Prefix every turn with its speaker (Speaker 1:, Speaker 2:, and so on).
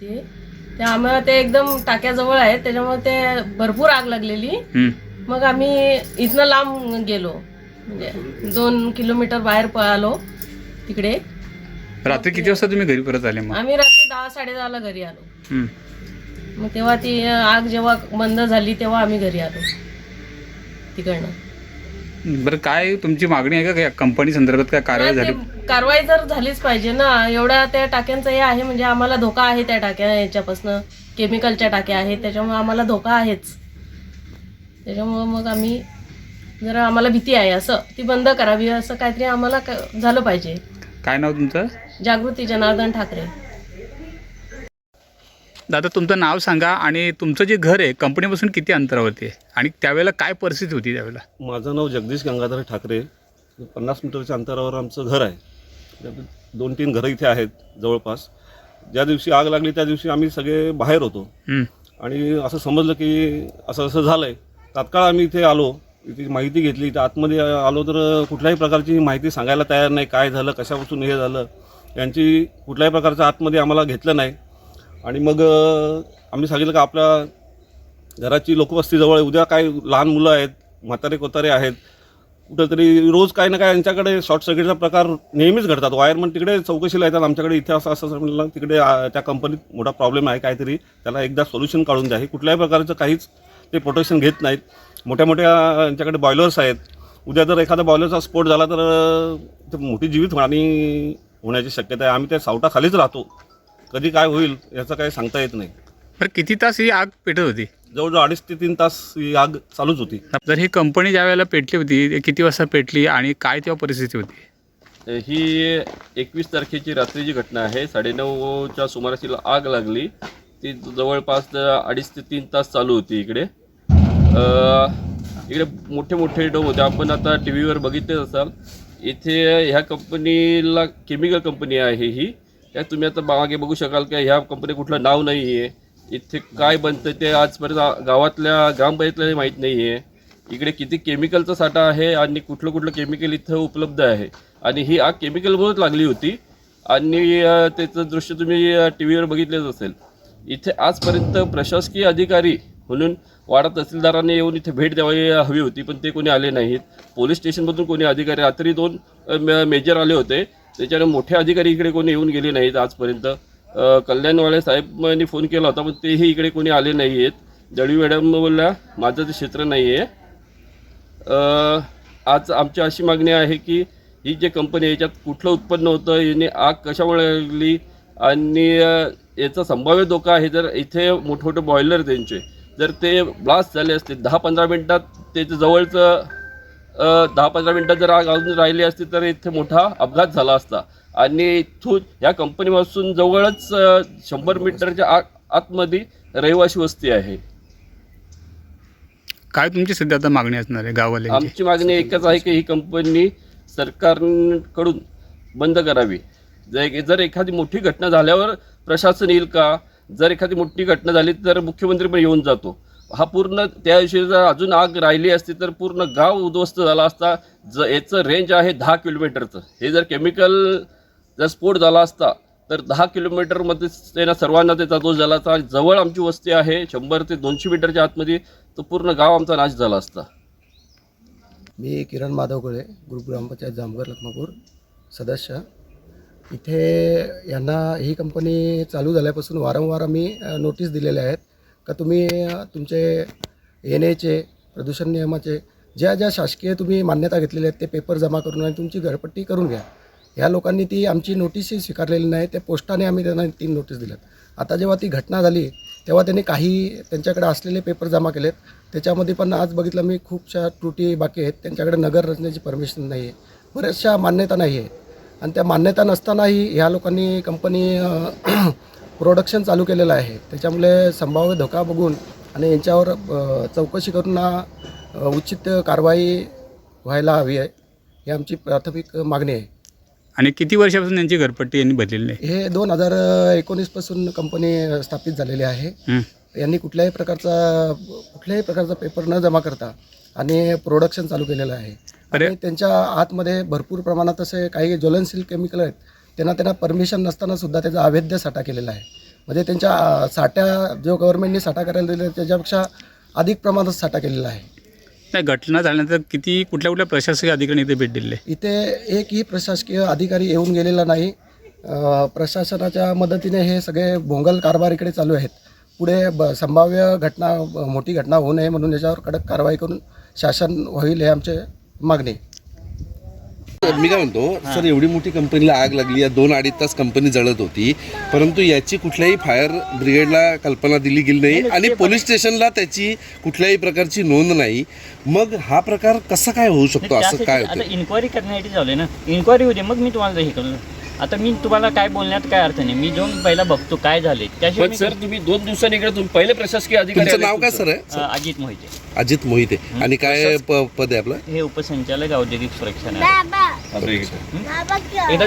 Speaker 1: ते ते आम्हाला ते एकदम टाक्याजवळ आहे त्याच्यामुळे ते भरपूर आग लागलेली. मग आम्ही इथनं लांब गेलो. म्हणजे दोन किलोमीटर बाहेर पळालो तिकडे.
Speaker 2: रात्री किती वाजता तुम्ही घरी परत आले मग?
Speaker 1: आम्ही रात्री दहा साडेदहाला घरी आलो. मग तेव्हा ती आग जेव्हा बंद झाली तेव्हा आम्ही घरी आलो. तिकडनं.
Speaker 2: बरं काय तुमची मागणी आहे का? कंपनी संदर्भात काय कारवाई झाली?
Speaker 1: कारवाई तर झालीच पाहिजे ना एवढ्या त्या टाक्यांचं हे आहे म्हणजे आम्हाला धोका आहे त्या टाक्या याच्यापासनं. केमिकलच्या टाक्या आहेत त्याच्यामुळे आम्हाला धोका आहेच. त्याच्यामुळं मग आम्ही जरा आम्हाला भीती आहे असं. ती बंद करावी असं काहीतरी आम्हाला झालं पाहिजे.
Speaker 2: काय नाव तुमचं?
Speaker 1: जागृती जनार्दन ठाकरे.
Speaker 2: दादा तुमचं नाव सांगा आणि तुमचं जे घर आहे कंपनीपासून किती अंतरावरती आहे? आणि त्यावेळेला काय परिस्थिती होती त्यावेळेला?
Speaker 3: माझं नाव जगदीश गंगाधर ठाकरे पन्नास मीटरच्या अंतरावर आमचं घर आहे. दोन तीन घरं इथे आहेत जवळपास. ज्या दिवशी आग लागली त्या दिवशी आम्ही सगळे बाहेर होतो. आणि असं समजलं की असं असं झालं आहे तात्काळ आम्ही इथे आलो इथे माहिती घेतली. तर आतमध्ये आलो तर कुठल्याही प्रकारची माहिती सांगायला तयार नाही. काय झालं कशापासून हे झालं? यांची कुठल्याही प्रकारचं आतमध्ये आम्हाला घेतलं नाही. आणि मग आम्ही सांगितलं का आपल्या घराची लोकवस्तीजवळ आहे. उद्या काय लहान मुलं आहेत म्हातारे कोतारे आहेत. कुठंतरी रोज काही ना काय यांच्याकडे शॉर्ट सर्किटचा प्रकार नेहमीच घडतात. वायरमन तिकडे चौकशीला येतात. आमच्याकडे इथे असं असं म्हणलं तिकडे त्या कंपनीत मोठा प्रॉब्लेम आहे काहीतरी. त्याला एकदा सोल्युशन काढून द्या. हे कुठल्याही प्रकारचं काहीच ते प्रोटेक्शन घेत नाहीत. मोठ्या मोठ्या यांच्याकडे बॉयलर्स आहेत. उद्या जर एखादा बॉयलरचा स्फोट झाला तर ते मोठी जीवित हानी होण्याची शक्यता आहे. आम्ही त्या सावटाखालीच राहतो. कधी काय होईल याचं काही सांगता येत नाही.
Speaker 2: बरं किती तास ही आग पेटत होती?
Speaker 3: जवळजवळ अडीच ते तीन तास ही आग चालूच होती.
Speaker 2: जर ही कंपनी ज्या वेळेला पेटली होती ते किती वाजता पेटली आणि काय तेव्हा परिस्थिती होती?
Speaker 4: ही एकवीस तारखेची रात्रीची घटना आहे. साडेनऊच्या सुमारास तिला आग लागली. ती जवळपास अडीच ते तीन तास चालू होती इकडे. अ, इकडे मोठे मोठे डोम होते. आपण आता टी व्हीवर बघितलेच असाल. इथे ह्या कंपनीला केमिकल कंपनी आहे ही. काय तुम्ही आता मागे बघू शकाल की ह्या कंपनी कुठलं नाव नाही आहे इथे काय बनतं ते आजपर्यंत गावातल्या ग्रामपंचायतला माहीत नाही आहे इकडे किती केमिकलचा साठा आहे आणि कुठलं कुठलं केमिकल इथं उपलब्ध आहे. आणि ही आग केमिकलमुळेच लागली होती. आणि त्याचं दृश्य तुम्ही टी व्हीवर बघितलेच असेल. इथे आजपर्यंत प्रशासकीय अधिकारी म्हणून वाडा तहसीलदारांनी येऊन इथे भेट द्यावी हवी होती पण ते कोणी आले नाहीत. पोलीस स्टेशनमधून कोणी अधिकारी रात्री दोन म- मेजर आले होते. त्याच्याने मोठे अधिकारी इकडे कोणी येऊन गेले नाहीत आजपर्यंत. कल्याणवाले कल्याणवाळे साहेबांनी फोन केला होता पण तेही इकडे कोणी आले नाही आहेत दळवी मॅडम बोलल्या माझं ते क्षेत्र नाही आहे आज आमची अशी मागणी आहे की ही जे कंपनी आहे याच्यात कुठलं उत्पन्न होतं याने आग कशामुळे लागली आणि याचा संभाव्य धोका आहे जर इथे मोठमोठे बॉयलर त्यांचे जर ते ब्लास्ट झाले असते दहा पंधरा मिनटात त्याचं जवळचं दहा पंधरा मिनटात जर आग अजून राहिली असती तर इथे मोठा अपघात झाला असता. आणि इथून या कंपनीपासून जवळच शंभर मीटरच्या आत आतमध्ये रहिवासी वस्ती आहे.
Speaker 2: काय तुमची सध्या आता मागणी असणार आहे गावाल्यांची
Speaker 4: आमची मागणी एकच आहे की ही कंपनी सरकारकडून बंद करावी. जर जर एखादी मोठी घटना झाल्यावर प्रशासन येईल का? जर एखादी मोठी घटना झाली तर मुख्यमंत्री पण येऊन जातो. हा पूर्ण त्याविषयी जर अजून आग राहिली असती तर पूर्ण गाव उद्ध्वस्त झाला असता. ज याचं रेंज आहे दहा किलोमीटरचं हे जर केमिकल जर स्फोट झाला असता तर दहा किलोमीटरमध्ये त्यांना सर्वांना त्याचा दोष झाला असता. जवळ आमची वस्ती आहे शंभर ते दोनशे मीटरच्या आतमध्ये तो पूर्ण गाव आमचा नाश झाला असता.
Speaker 5: मी किरण माधव कळे ग्रुप ग्रामपंचायत जामगर लखमापूर सदस्य. इथे यांना ही कंपनी चालू झाल्यापासून वारंवार आम्ही नोटीस दिलेल्या आहेत. का तुम्ही तुमचे एन एचे प्रदूषण नियमाचे ज्या ज्या शासकीय तुम्ही मान्यता घेतलेल्या आहेत ते पेपर जमा करून आणि तुमची घरपट्टी करून घ्या. ह्या लोकांनी ती आमची नोटीसही स्वीकारलेली नाही त्या पोस्टाने आम्ही त्यांना तीन नोटीस दिल्यात. आता जेव्हा ती घटना झाली तेव्हा त्यांनी काही त्यांच्याकडे असलेले पेपर जमा केलेत. त्याच्यामध्ये पण आज बघितलं मी खूपशा त्रुटी बाकी आहेत. त्यांच्याकडे नगर रचनेची परमिशन नाही आहे. बऱ्याचशा मान्यता नाही आहे आणि त्या मान्यता नसतानाही ह्या लोकांनी कंपनी प्रोडक्शन चालू केलेलं आहे. त्याच्यामुळे संभाव्य धोका बघून आणि यांच्यावर चौकशी करून उचित कारवाई व्हायला हवी आहे ही आमची प्राथमिक मागणी आहे.
Speaker 2: आणि किती वर्षापासून यांची घरपट्टी यांनी भरलेली नाही?
Speaker 5: हे दोन हजार एकोणीसपासून कंपनी स्थापित झालेली आहे. यांनी कुठल्याही प्रकारचा कुठल्याही प्रकारचा पेपर न जमा करता आणि प्रोडक्शन चालू केलेलं आहे.
Speaker 2: अरे.
Speaker 5: त्यांच्या आतमध्ये भरपूर प्रमाणात असे काही ज्वलनशील केमिकल आहेत त्यांना त्यांना परमिशन नसताना सुद्धा त्याचा अवैध साठा केलेला आहे. म्हणजे त्यांच्या साठ्या जो गव्हर्नमेंटने साठा करायला दिला त्याच्यापेक्षा अधिक प्रमाणात साठा केलेला आहे.
Speaker 2: नाही घटना झाल्यानंतर किती कुठल्या कुठल्या प्रशासकीय अधिकारी इथे भेट दिलेले
Speaker 5: इथे एकही प्रशासकीय अधिकारी येऊन गेलेला नाही. प्रशासनाच्या मदतीने हे सगळे भोंगल कारभार इकडे चालू आहेत. पुढे ब संभाव्य घटना मोठी घटना होऊ नये म्हणून याच्यावर कडक कारवाई करून शासन होईल हे आमचे मागणी.
Speaker 6: मी काय म्हणतो सर एवढी मोठी कंपनीला आग लागली या दोन अडीच तास कंपनी जळत होती. परंतु याची कुठल्याही फायर ब्रिगेडला कल्पना दिली गेली नाही आणि पोलीस स्टेशनला त्याची कुठल्याही प्रकारची नोंद नाही. मग हा प्रकार कसा काय होऊ शकतो? असं काय होतं
Speaker 7: इन्क्वायरी करण्यासाठी चालू ना. इन्क्वायरी होते मग मी तुम्हाला हे करू आता मी तुम्हाला काय बोलण्यात काय अर्थ नाही. मी जाऊन पहिला बघतो काय झाले त्याशिवाय
Speaker 4: पण सर तुम्ही दोन दिवसांनी इकडे तुम्ही पहिले प्रशासकीय अधिकारी
Speaker 6: तुमचं नाव काय. सर आहे?
Speaker 7: अ, अजित मोहिते.
Speaker 6: अजित मोहिते. आणि काय प- पद आहे आपलं?
Speaker 7: हे उपसंचालक औद्योगिक सुरक्षा न्यायालय.
Speaker 4: बापरे.
Speaker 7: एकदा